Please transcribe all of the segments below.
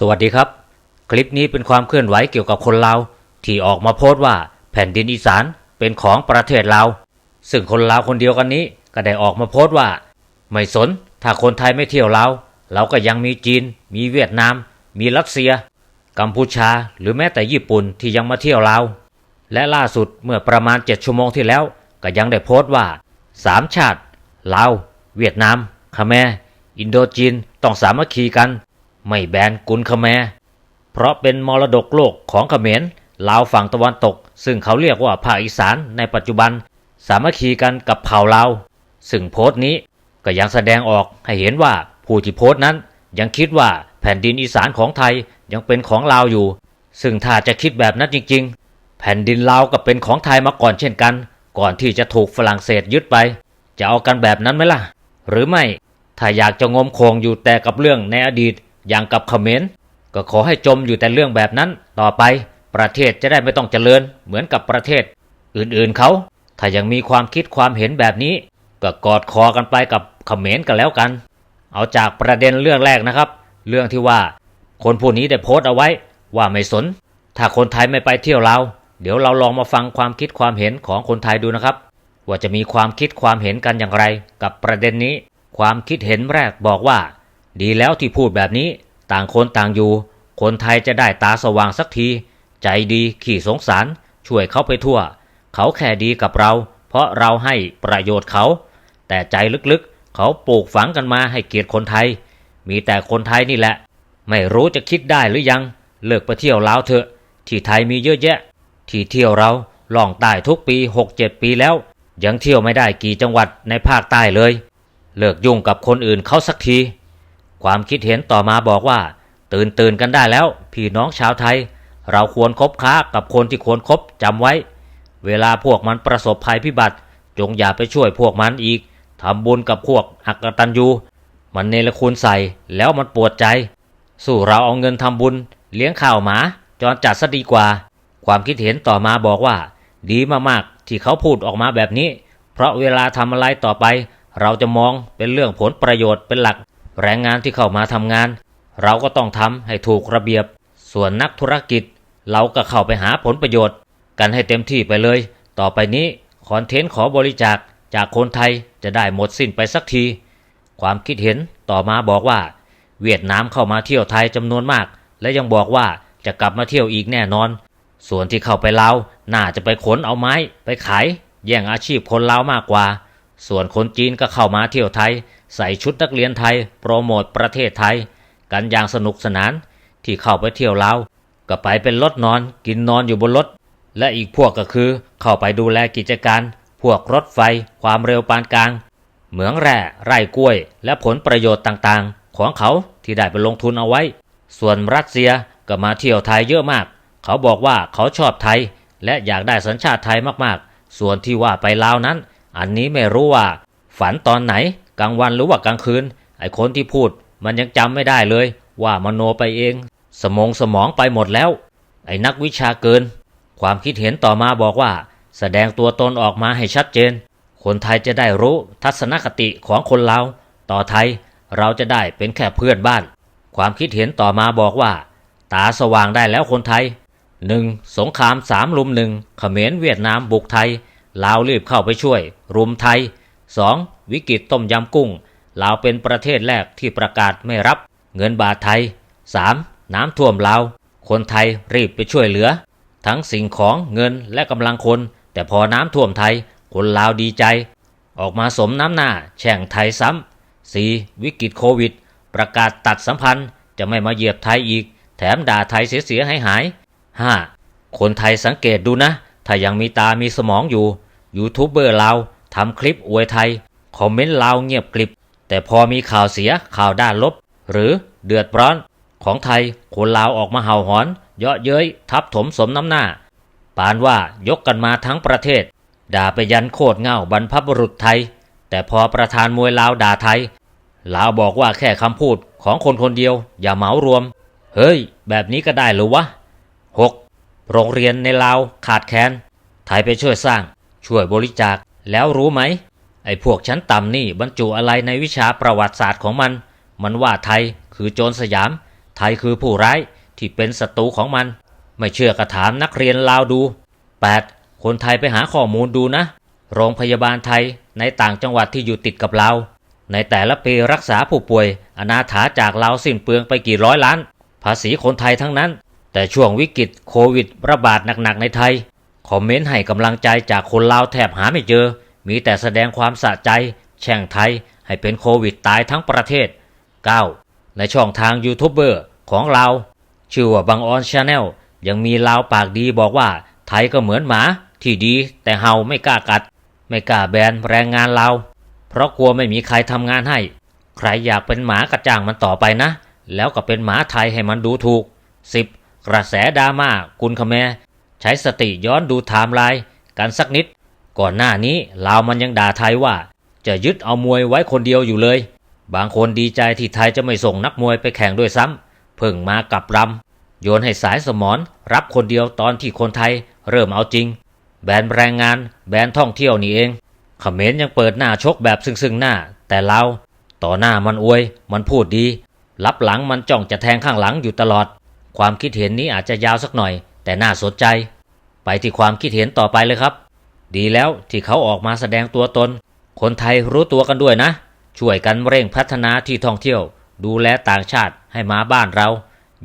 สวัสดีครับ คลิปนี้เป็นความเคลื่อนไหวเกี่ยวกับคนลาวที่ออกมาโพสต์ว่าแผ่นดินอีสานเป็นของประเทศลาวซึ่งคนลาวคนเดียวกันนี้ก็ได้ออกมาโพสต์ว่า ไม่สนถ้าคนไทยไม่เที่ยวลาวเราก็ยังมีจีน มีเวียดนาม มีรัสเซีย กัมพูชา หรือแม้แต่ญี่ปุ่นที่ยังมาเที่ยวลาวและล่าสุดเมื่อประมาณ 7 ชั่วโมงที่แล้ว ก็ยังได้โพสต์ว่าสามชาติลาวเวียดนามคาเมอินโดจีนต้องสามัคคีกัน ไม่แบนกุนคาเขมเพราะเป็นมรดกโลกของเขมรลาวฝั่งตะวันตก ซึ่งเขาเรียกว่าภาคอีสานในปัจจุบัน สามัคคีกันกับเผ่าลาวซึ่งโพสต์นี้ก็ยังแสดงออกให้เห็นว่าผู้ที่โพสต์นั้น ยังคิดว่าแผ่นดินอีสานของไทยยังเป็นของลาวอยู่ ซึ่งถ้าจะคิดแบบนั้นจริง ๆ แผ่นดินลาวก็เป็นของไทยมาก่อนเช่นกัน ก่อนที่จะถูกฝรั่งเศสยึดไป จะเอากันแบบนั้นไหมล่ะ หรือไม่ถ้าอยากจะงมโคงอยู่แต่กับเรื่องในอดีต อย่างกับเขมรก็ขอให้จมอยู่แต่เรื่องแบบนั้นต่อไปประเทศจะได้ไม่ต้องเจริญเหมือนกับประเทศ อื่นๆเขา ถ้ายังมีความคิดความเห็นแบบนี้ ก็กอดคอกันไปกับเขมรกันแล้วกัน เอาจากประเด็นเรื่องแรกนะครับ เรื่องที่ว่าคนผู้นี้ได้โพสต์เอาไว้ว่าไม่สน ถ้าคนไทยไม่ไปเที่ยวลาเดี๋ยวเราลองมาฟังความคิดความเห็นของคนไทยดูนะครับ ว่าจะมีความคิดความเห็นกันอย่างไร กับประเด็นนี้ ความคิดเห็นแรกบอกว่า ดีแล้วที่พูดแบบนี้ ต่างคนต่างอยู่ คนไทยจะได้ตาสว่างสักที ใจดีขี่สงสาร ช่วยเขาไปทั่ว เขาแค่ดีกับเรา เพราะเราให้ประโยชน์เขา แต่ใจลึกๆ เขาปลูกฝังกันมาให้เกียรติคนไทย มีแต่คนไทยนี่แหละ ไม่รู้จะคิดได้หรือยัง เลิกไปเที่ยวลาวเถอะ ที่ไทยมีเยอะแยะ ที่เที่ยวเราล่องใต้ทุกปี 6-7 ปีแล้ว ยังเที่ยวไม่ได้กี่จังหวัดในภาคใต้เลย เลิกยุ่งกับคนอื่นเขาสักที ความคิดเห็นต่อมาบอกว่า ตื่นตื่นกันได้แล้ว พี่น้องชาวไทย เราควรคบค้ากับคนที่ควรครบจำไว้ เวลาพวกมันประสบภัยพิบัติ จงอย่าไปช่วยพวกมันอีกทำบุญกับพวกอักตันยูมันเนรคุณใส่แล้วมันปวดใจ สู้เราเอาเงินทำบุญ เลี้ยงข้าวหมาจอนจัดซะดีกว่า ความคิดเห็นต่อมาบอกว่า ดีมากๆที่เขาพูดออกมาแบบนี้ เพราะเวลาทำอะไรต่อไป เราจะมองเป็นเรื่องผลประโยชน์เป็นหลัก แรงงานที่เข้ามาทำงาน เราก็ต้องทำให้ถูกระเบียบ ส่วนนักธุรกิจ เราก็เข้าไปหาผลประโยชน์ กันให้เต็มที่ไปเลย ต่อไปนี้คอนเทนต์ขอบริจาคจากคนไทยจะได้หมดสิ้นไปสักที ความคิดเห็นต่อมาบอกว่า เวียดนามเข้ามาเที่ยวไทยจำนวนมาก และยังบอกว่าจะกลับมาเที่ยวอีกแน่นอน ส่วนที่เข้าไปลาวน่าจะไปขนเอาไม้ไปขาย แย่งอาชีพคนลาวมากกว่า ส่วนคนจีนก็เข้ามาเที่ยวไทย ใส่ชุดนักเรียนไทย โปรโมทประเทศไทย กันอย่างสนุกสนานที่เข้าไปเที่ยวลาวก็ไปเป็นรถนอนกินนอนอยู่บนรถ และอีกพวกก็คือเข้าไปดูแลกิจการ พวกรถไฟ ความเร็วปานกลาง เหมืองแร่ไร่กล้วย และผลประโยชน์ต่างๆ ของเขาที่ได้ไปลงทุนเอาไว้ ส่วนรัสเซียก็มาเที่ยวไทยเยอะมาก เขาบอกว่าเขาชอบไทย และอยากได้สัญชาติไทยมากๆ ส่วนที่ว่าไปลาวนั้น อันนี้ไม่รู้ว่า ฝันตอนไหน กลางวันหรือว่ากลางคืน ไอ้คนที่พูด มันยังจำไม่ได้เลย ว่ามโนไปเอง สมองสมองไปหมดแล้ว ไอ้นักวิชาเกิน ความคิดเห็นต่อมาบอกว่า แสดงตัวตนออกมาให้ชัดเจน คนไทยจะได้รู้ทัศนคติของคนลาต่อไทยเราจะได้เป็นแค่เพื่อนบ้าน ความคิดเห็นต่อมาบอกว่า ตาสว่างได้แล้วคนไทย 1. สงครามสามลุมหนึ่งเขมรเวียดนามบุกไทย ลาวรีบเข้าไปช่วย รุมไทย 2. วิกฤตต้มยำกุ้ง ลาวเป็นประเทศแรกที่ประกาศไม่รับเงินบาทไทย 3. น้ำท่วมลาว คนไทยรีบไปช่วยเหลือ ทั้งสิ่งของเงินและกำลังคน แต่พอน้ำท่วมไทย คนลาวดีใจ ออกมาสมน้ำหน้าแช่งไทยซ้ำ 4. วิกฤตโควิด ประกาศตัดสัมพันธ์จะไม่มาเหยียบไทยอีก แถมด่าไทยเสียหายหาย 5. คนไทยสังเกตดูนะ ถ้ายังมีตามีสมองอยู่ ยูทูบเบอร์ลาวทำคลิปอวยไทย คอมเมนต์ลาวเงียบกริบ แต่พอมีข่าวเสียข่าวด้านลบ หรือเดือดร้อน ของไทยคนลาวออกมาเห่าหอน เยาะเย้ยทับถมสมน้ำหน้า ปานว่ายกกันมาทั้งประเทศ ด่าไปยันโคตรเง่าบรรพบุรุษไทย แต่พอประธานมวยลาวด่าไทยลาวบอกว่าแค่คำพูดของคนคนเดียวอย่าเหมารวม เฮ้ย แบบนี้ก็ได้หรือวะ 6. โรงเรียนในลาวขาดแคลนไทยไปช่วยสร้าง ช่วยบริจาค แล้วรู้ไหม ไอ้พวกชั้นต่ำนี่บรรจุอะไรในวิชาประวัติศาสตร์ของมัน มันว่าไทยคือโจรสยาม ไทยคือผู้ร้ายที่เป็นศัตรูของมัน ไม่เชื่อกระถามนักเรียนลาวดู 8. คนไทยไปหาข้อมูลดูนะ โรงพยาบาลไทยในต่างจังหวัดที่อยู่ติดกับลาว ในแต่ละปีรักษาผู้ป่วย อนาถาจากลาวสิ้นเปลืองไปกี่ร้อยล้าน ภาษีคนไทยทั้งนั้น แต่ช่วงวิกฤตโควิดระบาดหนักๆในไทย คอมเมนต์ให้กำลังใจจากคนลาวแทบหาไม่เจอ มีแต่แสดงความสะใจ แช่งไทยให้เป็นโควิดตายทั้งประเทศ 9. ในช่องทางยูทูบเบอร์ของเรา ชื่อว่าบังออนชาแนลยังมีลาวปากดีบอกว่าไทยก็เหมือนหมาที่ดีแต่เฮาไม่กล้ากัด ไม่กล้าแบนแรงงานเราเพราะกลัวไม่มีใครทำงานให้ ใครอยากเป็นหมากระจ้างมันต่อไปนะ แล้วก็เป็นหมาไทยให้มันดูถูก 10. กระแสดราม่ากุนคแมใช้สติย้อนดูไทม์ไลน์กันสักนิด ก่อนหน้านี้ลาวมันยังด่าไทยว่า จะยึดเอามวยไว้คนเดียวอยู่เลย บางคนดีใจที่ไทยจะไม่ส่งนักมวยไปแข่งด้วยซ้ำเพิ่งมากับรำโยนให้สายสมอนรับคนเดียวตอนที่คนไทยเริ่มเอาจริง แบนแรงงาน แบนท่องเที่ยวนี่เองเขมรยังเปิดหน้าชกแบบซึ่งๆหน้า แต่เราต่อหน้ามันอวย มันพูดดีรับหลังมันจ้องจะแทงข้างหลังอยู่ตลอด ความคิดเห็นนี้อาจจะยาวสักหน่อย แต่น่าสนใจ ไปที่ความคิดเห็นต่อไปเลยครับ ดีแล้วที่เขาออกมาแสดงตัวตน คนไทยรู้ตัวกันด้วยนะ ช่วยกันเร่งพัฒนาที่ท่องเที่ยว ดูแลต่างชาติให้มาบ้านเรา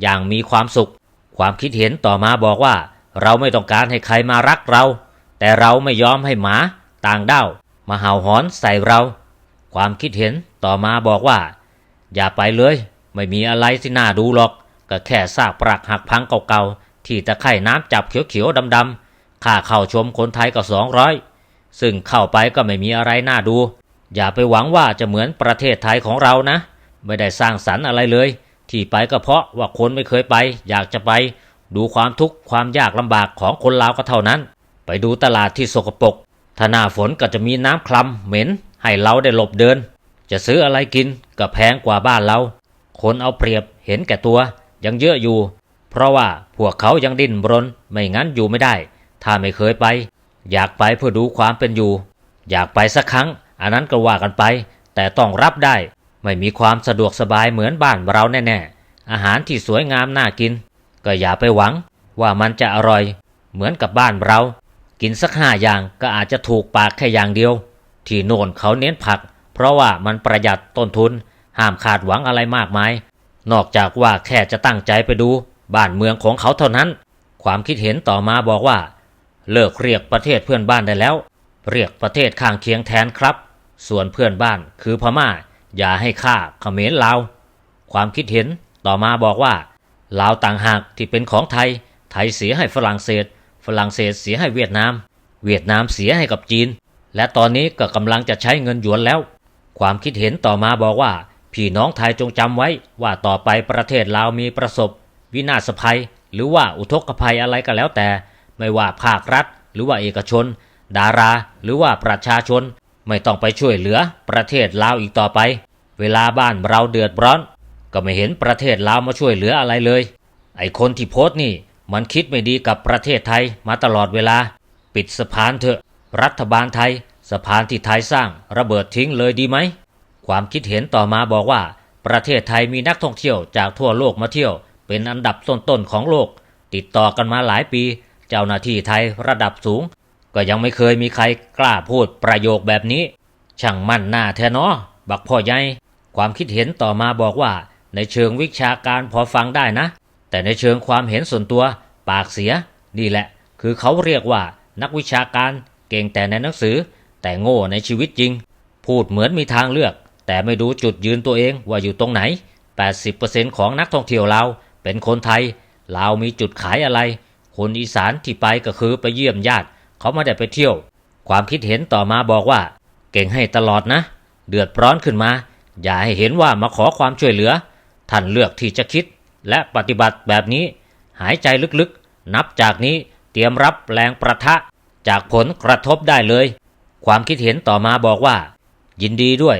อย่างมีความสุข ความคิดเห็นต่อมาบอกว่า เราไม่ต้องการให้ใครมารักเรา แต่เราไม่ยอมให้หมาต่างด้าวมาเห่าหอนใส่เรา ความคิดเห็นต่อมาบอกว่า อย่าไปเลย ไม่มีอะไรที่น่าดูหรอก ก็แค่ซากปรักหักพังเก่าๆ ที่ตะไคร่น้ำจับเขียวๆดำๆค่าเข้าชมคนไทยก็สองร้อยซึ่งเข้าไปก็ไม่มีอะไรน่าดู อย่าไปหวังว่าจะเหมือนประเทศไทยของเรานะ ไม่ได้สร้างสรรค์อะไรเลย ที่ไปก็เพราะว่าคนไม่เคยไป อยากจะไป ดูความทุกข์ความยากลำบากของคนลาวก็เท่านั้น ไปดูตลาดที่สกปรกถ้าหน้าฝนก็จะมีน้ำคลำเหม็น ให้เราได้หลบเดิน จะซื้ออะไรกินก็แพงกว่าบ้านเรา คนเอาเปรียบเห็นแก่ตัว ยังเยอะอยู่ เพราะว่าพวกเขายังดิ้นรนไม่งั้นอยู่ไม่ได้ ถ้าไม่เคยไป อยากไปเพื่อดูความเป็นอยู่ อยากไปสักครั้ง อันนั้นก็ว่ากันไป แต่ต้องรับได้ ไม่มีความสะดวกสบายเหมือนบ้านเราแน่ๆ อาหารที่สวยงามน่ากิน ก็อย่าไปหวังว่ามันจะอร่อย เหมือนกับบ้านเรา กินสักห้าอย่างก็อาจจะถูกปากแค่อย่างเดียว ที่โน่นเขาเน้นผัก เพราะว่ามันประหยัดต้นทุนห้ามขาดหวังอะไรมากมาย นอกจากว่าแค่จะตั้งใจไปดูบ้านเมืองของเขาเท่านั้น ความคิดเห็นต่อมาบอกว่า เลิกเรียกประเทศเพื่อนบ้านได้แล้ว เรียกประเทศข้างเคียงแทนครับ ส่วนเพื่อนบ้านคือพม่า อย่าให้ค่าเขมรลาวความคิดเห็นต่อมาบอกว่าลาวต่างหากที่เป็นของไทย ไทยเสียให้ฝรั่งเศส ฝรั่งเศสเสียให้เวียดนาม เวียดนามเสียให้กับจีน และตอนนี้ก็กำลังจะใช้เงินหยวนแล้ว ความคิดเห็นต่อมาบอกว่า พี่น้องไทยจงจำไว้ว่าต่อไปประเทศลาวมีประสบ วินาศภัย หรือว่าอุทกภัยอะไรก็แล้วแต่ ไม่ว่าภาครัฐ หรือว่าเอกชน ดารา หรือว่าประชาชน ไม่ต้องไปช่วยเหลือประเทศลาวอีกต่อไป เวลาบ้านเราเดือดร้อน ก็ไม่เห็นประเทศลาวมาช่วยเหลืออะไรเลย ไอคนที่โพสต์นี่มันคิดไม่ดีกับประเทศไทยมาตลอดเวลา ปิดสะพานเถอะ รัฐบาลไทยสะพานที่ไทยสร้างระเบิดทิ้งเลยดีไหม ความคิดเห็นต่อมาบอกว่า ประเทศไทยมีนักท่องเที่ยวจากทั่วโลกมาเที่ยว เป็นอันดับต้นๆของโลก ติดต่อกันมาหลายปี เจ้าหน้าที่ไทยระดับสูง ก็ยังไม่เคยมีใครกล้าพูดประโยคแบบนี้ ช่างมั่นหน้าแท้เนาะบักพ่อใหญ่ความคิดเห็นต่อมาบอกว่า ในเชิงวิชาการพอฟังได้นะ แต่ในเชิงความเห็นส่วนตัว ปากเสีย นี่แหละ คือเขาเรียกว่า นักวิชาการเก่งแต่ในหนังสือ แต่โง่ในชีวิตจริง พูดเหมือนมีทางเลือก แต่ไม่ดูจุดยืนตัวเองว่าอยู่ตรงไหน 80%ของนักท่องเที่ยวเราเป็นคนไทยลามีจุดขายอะไร คนอีสานที่ไปก็คือไปเยี่ยมญาติ เขาไม่ได้ไปเที่ยว ความคิดเห็นต่อมาบอกว่า เก่งให้ตลอดนะ เดือดร้อนขึ้นมา อย่าให้เห็นว่ามาขอความช่วยเหลือ ท่านเลือกที่จะคิด และปฏิบัติแบบนี้ หายใจลึกๆ นับจากนี้เตรียมรับแรงประทะจากผลกระทบได้เลย ความคิดเห็นต่อมาบอกว่า ยินดีด้วย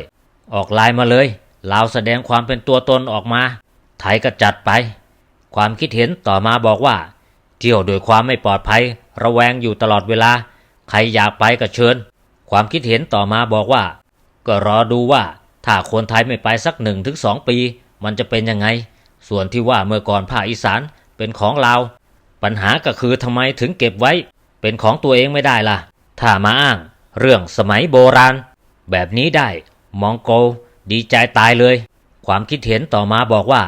ออกลน์มาเลยลาวแสดงความเป็นตัวตนออกมา ไทยก็จัดไป ความคิดเห็นต่อมาบอกว่า เที่ยวโดยความไม่ปลอดภัย ระแวงอยู่ตลอดเวลา ใครอยากไปก็เชิญ ความคิดเห็นต่อมาบอกว่า ก็รอดูว่า ถ้าคนไทยไม่ไปสักหนึ่งถึงสองปี มันจะเป็นยังไง ส่วนที่ว่าเมื่อก่อนภาคอีสานเป็นของลาปัญหาก็คือทำไมถึงเก็บไว้ เป็นของตัวเองไม่ได้ล่ะ ถ้ามาอ้าง เรื่องสมัยโบราณ แบบนี้ได้ มองโกดีใจตายเลย ความคิดเห็นต่อมาบอกว่า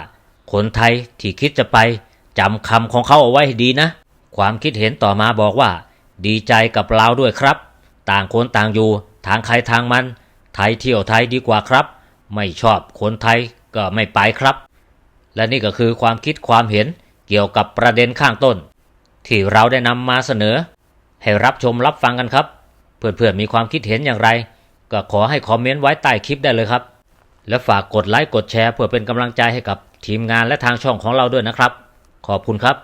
คนไทยที่คิดจะไปจำคำของเขาเอาไว้ให้ดีนะ ความคิดเห็นต่อมาบอกว่า ดีใจกับเราด้วยครับ ต่างคนต่างอยู่ ทางใครทางมัน ไทยเที่ยวไทยดีกว่าครับ ไม่ชอบคนไทยก็ไม่ไปครับ และนี่ก็คือความคิดความเห็นเกี่ยวกับประเด็นข้างต้น ที่เราได้นำมาเสนอ ให้รับชมรับฟังกันครับ เพื่อนๆมีความคิดเห็นอย่างไร ก็ขอให้คอมเมนต์ไว้ใต้คลิปได้เลยครับ และฝากกดไลค์กดแชร์เพื่อเป็นกำลังใจให้กับทีมงานและทางช่องของเราด้วยนะครับ ขอบคุณครับ